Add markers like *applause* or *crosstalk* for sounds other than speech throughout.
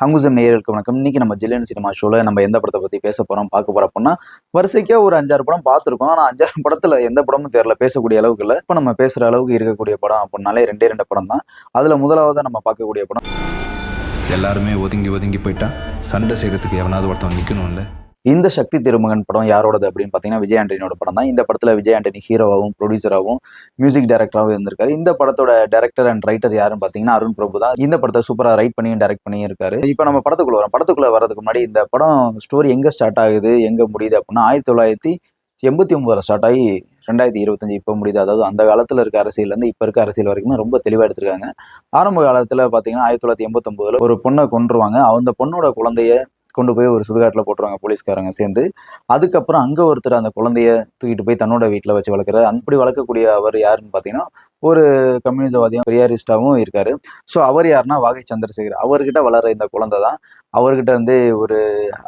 ஹங்குசம் நேயர்களுக்கு வணக்கம். இன்னைக்கு நம்ம ஜில்லன் சினிமா ஷோல நம்ம எந்த படத்தை பத்தி பேச போறோம் பார்க்க போறோம் அப்படின்னா வரிசைக்கே ஒரு அஞ்சாறு படம் பார்த்துருக்கோம். ஆனா அஞ்சாறு படத்துல எந்த படமும் தெரியல பேசக்கூடிய அளவுக்கு இல்லை. இப்போ நம்ம பேசுற அளவுக்கு இருக்கக்கூடிய படம் அப்படின்னாலே ரெண்டே ரெண்டு படம் தான். அதுல முதலாவது நம்ம பார்க்கக்கூடிய படம். எல்லாருமே ஒதுங்கி ஒதுங்கி போயிட்டா சண்டை செய்யறதுக்கு எவனாவது ஒருத்தன் இல்லை இந்த சக்தி திருமகன் படம் யாரோடது அப்படின்னு பார்த்தீங்கன்னா விஜய் ஆண்டனியோட படம் தான். இந்த படத்தில் விஜய் ஆண்டனி ஹீரோவாகவும் ப்ரொடியூசராகவும் மியூசிக் டைரக்டராகவும் இருந்திருக்காரு. இந்த படத்தோட டேரக்டர் அண்ட் ரைட்டர் யாருன்னு பார்த்தீங்கன்னா அருண் பிரபு தான். இந்த படத்தை சூப்பராக ரைட் பண்ணியும் டைரக்ட் பண்ணியும் இருக்காரு. இப்போ நம்ம படத்துக்குள்ள வரோம். படத்துக்குள்ள வரதுக்கு முன்னாடி இந்த படம் ஸ்டோரி எங்கே ஸ்டார்ட் ஆகுது எங்கே முடியுது அப்படின்னா ஆயிரத்தி தொள்ளாயிரத்தி எண்பத்தி ஒன்பதுல ஸ்டார்ட் ஆகி ரெண்டாயிரத்தி இருபத்தஞ்சு இப்போ முடியுது. அதாவது அந்த காலத்தில் இருக்க அரசியல்லேருந்து இப்போ இருக்க அரசியல் வரைக்கும் ரொம்ப தெளிவாக எடுத்திருக்காங்க. ஆரம்ப காலத்தில் பார்த்தீங்கன்னா ஆயிரத்தி தொள்ளாயிரத்தி எண்பத்தொம்போதில் ஒரு பொண்ணை கொன்றுவாங்க. அந்த பொண்ணோட குழந்தைய கொண்டு போய் ஒரு சுடுகாட்டில் போட்டுருவாங்க போலீஸ்காரங்க சேர்ந்து. அதுக்கப்புறம் அங்கே ஒருத்தர் அந்த குழந்தைய தூக்கிட்டு போய் தன்னோட வீட்டில் வச்சு வளர்க்குறாரு. அப்படி வளர்க்கக்கூடிய அவர் யாருன்னு பார்த்தீங்கன்னா ஒரு கம்யூனிசவாதியும் பெரியாரிஸ்டாவும் இருக்காரு. ஸோ அவர் யாருன்னா வாகை சந்திரசேகர். அவர்கிட்ட வளர இந்த குழந்தை தான் அவர்கிட்ட வந்து ஒரு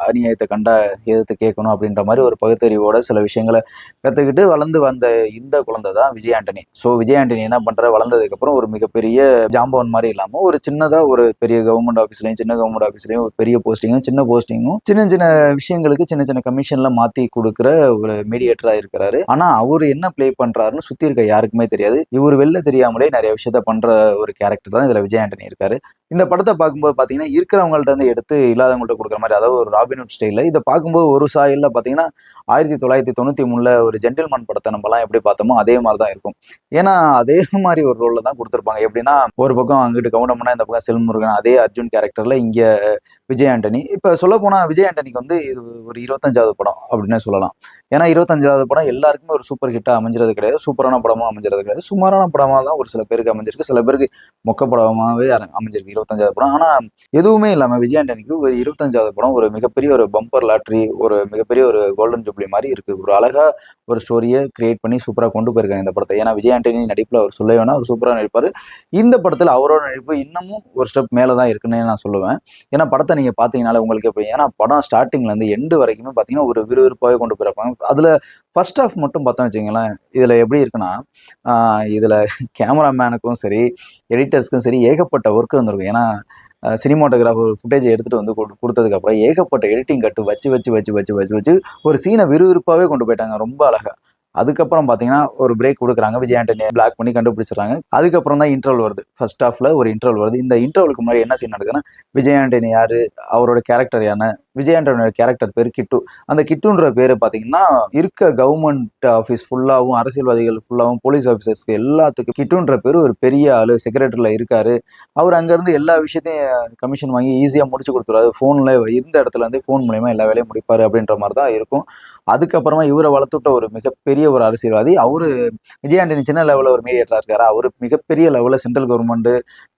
அநியாயத்தை கண்டா எதிர்த்து கேட்கணும் அப்படின்ற மாதிரி ஒரு பகுத்தறிவோட சில விஷயங்களை கற்றுக்கிட்டு வளர்ந்து வந்த இந்த குழந்தை தான் விஜய் ஆண்டனி. ஸோ விஜய் ஆண்டனி என்ன பண்ணுற வளர்ந்ததுக்கப்புறம் ஒரு மிகப்பெரிய ஜாம்பவன் மாதிரி இல்லாமல் ஒரு சின்னதாக ஒரு பெரிய கவர்மெண்ட் ஆஃபீஸ்லையும் சின்ன கவர்மெண்ட் ஆஃபீஸ்லையும் ஒரு பெரிய போஸ்டிங்கும் சின்ன போஸ்டிங்கும் சின்ன சின்ன விஷயங்களுக்கு சின்ன சின்ன கமிஷன்லாம் மாற்றி கொடுக்குற ஒரு மீடியேட்டராக இருக்கிறாரு. ஆனால் அவர் என்ன ப்ளே பண்ணுறாருன்னு சுற்றி இருக்க யாருக்குமே தெரியாது. இவர் வெளில தெரியாமலே நிறைய விஷயத்த பண்ணுற ஒரு கேரக்டர் தான் இதில் விஜய் ஆண்டனி இருக்காரு. இந்த படத்தை பார்க்கும்போது பார்த்தீங்கன்னா இருக்கிறவங்கள்ட்ட இருந்து எடுத்து இல்லாதவங்கள்ட்ட கொடுக்குற மாதிரி அதாவது ஒரு ராபின்ஹுட் ஸ்டைலில் இதை பார்க்கும்போது ஒரு சாயலில் பார்த்தீங்கன்னா ஆயிரத்தி தொள்ளாயிரத்தி தொண்ணூற்றி மூணில் ஒரு ஜென்டில்மேன் படத்தை நம்மலாம் எப்படி பார்த்தோமோ அதே மாதிரி தான் இருக்கும். ஏன்னா அதே *laughs* மாதிரி ஒரு ரோலில் தான் கொடுத்துருப்பாங்க. எப்படின்னா ஒரு பக்கம் அங்கிட்டு கவுண்டம்னா இந்த பக்கம் செல்முருகன் அதே அர்ஜுன் கேரக்டரில் இங்கே விஜய் ஆண்டனி. இப்போ சொல்ல போனால் விஜய் ஆண்டனிக்கு வந்து இது ஒரு இருபத்தஞ்சாவது படம் அப்படின்னே சொல்லலாம். ஏன்னா இருபத்தஞ்சாவது படம் எல்லாருக்குமே ஒரு சூப்பர் ஹிட்டாக அமைஞ்சிறது கிடையாது. சூப்பரான படமும் அமைஞ்சிறது கிடையாது. சுமாரான படமாக தான் ஒரு சில பேருக்கு அமைஞ்சிருக்கு. சில பேருக்கு மொக்க படமாகவே அமைஞ்சிருக்கு இருபத்தஞ்சாவது படம். ஆனால் எதுவுமே இல்லாமல் விஜய் ஆண்டனிக்கு ஒரு இருபத்தஞ்சாவது படம் ஒரு மிகப்பெரிய ஒரு பம்பர் லாட்ரி ஒரு மிகப்பெரிய ஒரு கோல்டன் ஜூப்ளி மாதிரி இருக்குது ஒரு அழகா ஒரு ஸ்டோரியை கிரியேட் பண்ணி சூப்பராக கொண்டு போயிருக்காங்க இந்த படத்தை. ஏன்னா விஜய் ஆண்டனி நடிப்பில் அவர் சொல்ல வேணா அவர் சூப்பராக நடிப்பார். இந்த படத்தில் அவரோட நடிப்பு இன்னமும் ஒரு ஸ்டெப் மேலே தான் இருக்குன்னு நான் சொல்லுவேன். ஏன்னா படத்தை நீங்கள் பார்த்தீங்கனால உங்களுக்கு எப்படி ஏன்னா படம் ஸ்டார்டிங்ல இருந்து எண்டு வரைக்குமே பார்த்தீங்கன்னா ஒரு விறுவிறுப்பாகவே கொண்டு போயிருப்பாங்க. அதில் ஃபர்ஸ்ட் ஆஃப் மட்டும் பார்த்தோம் வச்சுங்களேன் இதில் எப்படி இருக்குன்னா இதில் கேமராமேனுக்கும் சரி எடிட்டர்ஸ்க்கும் சரி ஏகப்பட்ட ஒர்க் வந்திருக்கும் ஏன்னா சினிமாட்டோகிராஃபர் ஃபுட்டேஜ் எடுத்துகிட்டு வந்து கொடு- கொடுத்ததுக்கப்புறம் ஏகப்பட்ட எடிட்டிங் கட்டு வச்சு வச்சு வச்சு வச்சு வச்சு வச்சு ஒரு சீனை விறுவிறுப்பாகவே கொண்டு போயிட்டாங்க ரொம்ப அழகாக அதுக்கப்புறம் பார்த்தீங்கன்னா ஒரு பிரேக் கொடுக்குறாங்க. விஜய் ஆண்டனியை பிளாக் பண்ணி கண்டுபிடிச்சிடுறாங்க. அதுக்கப்புறம் தான் இன்டர்வல் வருது. ஃபர்ஸ்ட் ஆஃப்ல ஒரு இன்டர்வல் வருது. இந்த இன்டர்வலுக்கு முன்னாடி என்ன சீன் நடக்குதுன்னா விஜய் ஆண்டனி யாரு? அவரோட கேரக்டர் யானை? விஜய் ஆண்டனியோட கேரக்டர் பேர் கிட்டு. அந்த கிட்டுன்ற பேர் பார்த்தீங்கன்னா இருக்க கவர்மெண்ட் ஆஃபீஸ் ஃபுல்லாகவும் அரசியல்வாதிகள் ஃபுல்லாகவும் போலீஸ் ஆஃபீஸர்ஸ்க்கு எல்லாத்துக்கும் கிட்டுன்ற பேர் ஒரு பெரிய ஆளு செக்ரட்டரியில் இருக்காரு. அவர் அங்கேருந்து எல்லா விஷயத்தையும் கமிஷன் வாங்கி ஈஸியாக முடிச்சு கொடுத்துருவாரு. ஃபோனில் இருந்த இடத்துல இருந்து ஃபோன் மூலயமா எல்லா வேலையும் முடிப்பார் அப்படின்ற மாதிரி தான் இருக்கும். அதுக்கப்புறமா இவரை வளர்த்துட்ட ஒரு மிகப்பெரிய ஒரு அரசியல்வாதி. அவரு விஜயாண்டனி சின்ன லெவலில் ஒரு மீடியேட்டராக இருக்காரு. அவர் மிகப்பெரிய லெவலில் சென்ட்ரல் கவர்மெண்ட்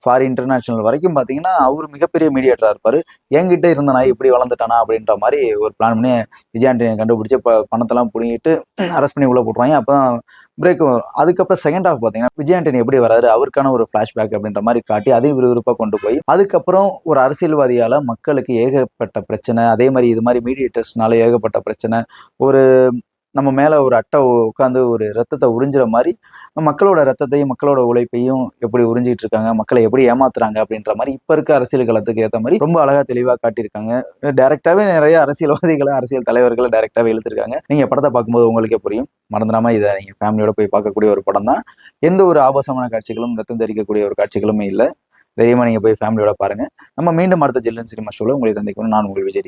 ஃபாரின் இன்டர்நேஷனல் வரைக்கும் பார்த்தீங்கன்னா அவர் மிகப்பெரிய மீடியேட்டராக இருப்பார். என்கிட்ட இருந்த நான் இப்படி வளர்ந்துட்டானா அப்படின்ற மாதிரி ஒரு பிளான் பண்ணி விஜயாண்டனியை கண்டுபிடிச்சி இப்போ பணத்தெல்லாம் பிடிங்கிட்டு அரெஸ்ட் பண்ணி உள்ள போட்டுருவாங்க. அப்போ பிரேக் வரும். அதுக்கப்புறம் செகண்ட் ஹாஃப் பார்த்தீங்கன்னா விஜய் ஆண்டனி எப்படி வராரு அவருக்கான ஒரு ஃப்ளாஷ்பேக் அப்படின்ற மாதிரி காட்டி அதையும் விறுவிறுப்பாக கொண்டு போய் அதுக்கப்புறம் ஒரு அரசியல்வாதியால் மக்களுக்கு ஏகப்பட்ட பிரச்சனை அதே மாதிரி இது மாதிரி மீடியேட்டர்ஸ்னால ஏகப்பட்ட பிரச்சனை ஒரு நம்ம மேலே ஒரு அட்டை உட்காந்து ஒரு ரத்தத்தை உறிஞ்சுற மாதிரி மக்களோட ரத்தத்தையும் மக்களோட உழைப்பையும் எப்படி உறிஞ்சிட்டு இருக்காங்க மக்களை எப்படி ஏமாத்துறாங்க அப்படின்ற மாதிரி இப்போ இருக்க அரசியல் களத்துக்கு ஏற்ற மாதிரி ரொம்ப அழகாக தெளிவாக காட்டியிருக்காங்க. டேரெக்டாகவே நிறைய அரசியல்வாதிகளை அரசியல் தலைவர்களை டேரெக்டாகவே எழுத்திருக்காங்க நீங்கள் படத்தை பார்க்கும்போது உங்களுக்கே புரியும். மறந்துடாம இதை நீங்கள் ஃபேமிலியோட போய் பார்க்கக்கூடிய ஒரு படம் தான். எந்த ஒரு ஆபாசமான காட்சிகளும் ரத்தம் தெரிக்கக்கூடிய ஒரு காட்சிகளுமே இல்லை. தைரியமாக நீங்கள் போய் ஃபேமிலியோட பாருங்க. நம்ம மீண்டும் அடுத்த ஜில்லன் சினிமா ஷோவில் உங்களை சந்திக்கணும் நான் உங்கள் விஜய்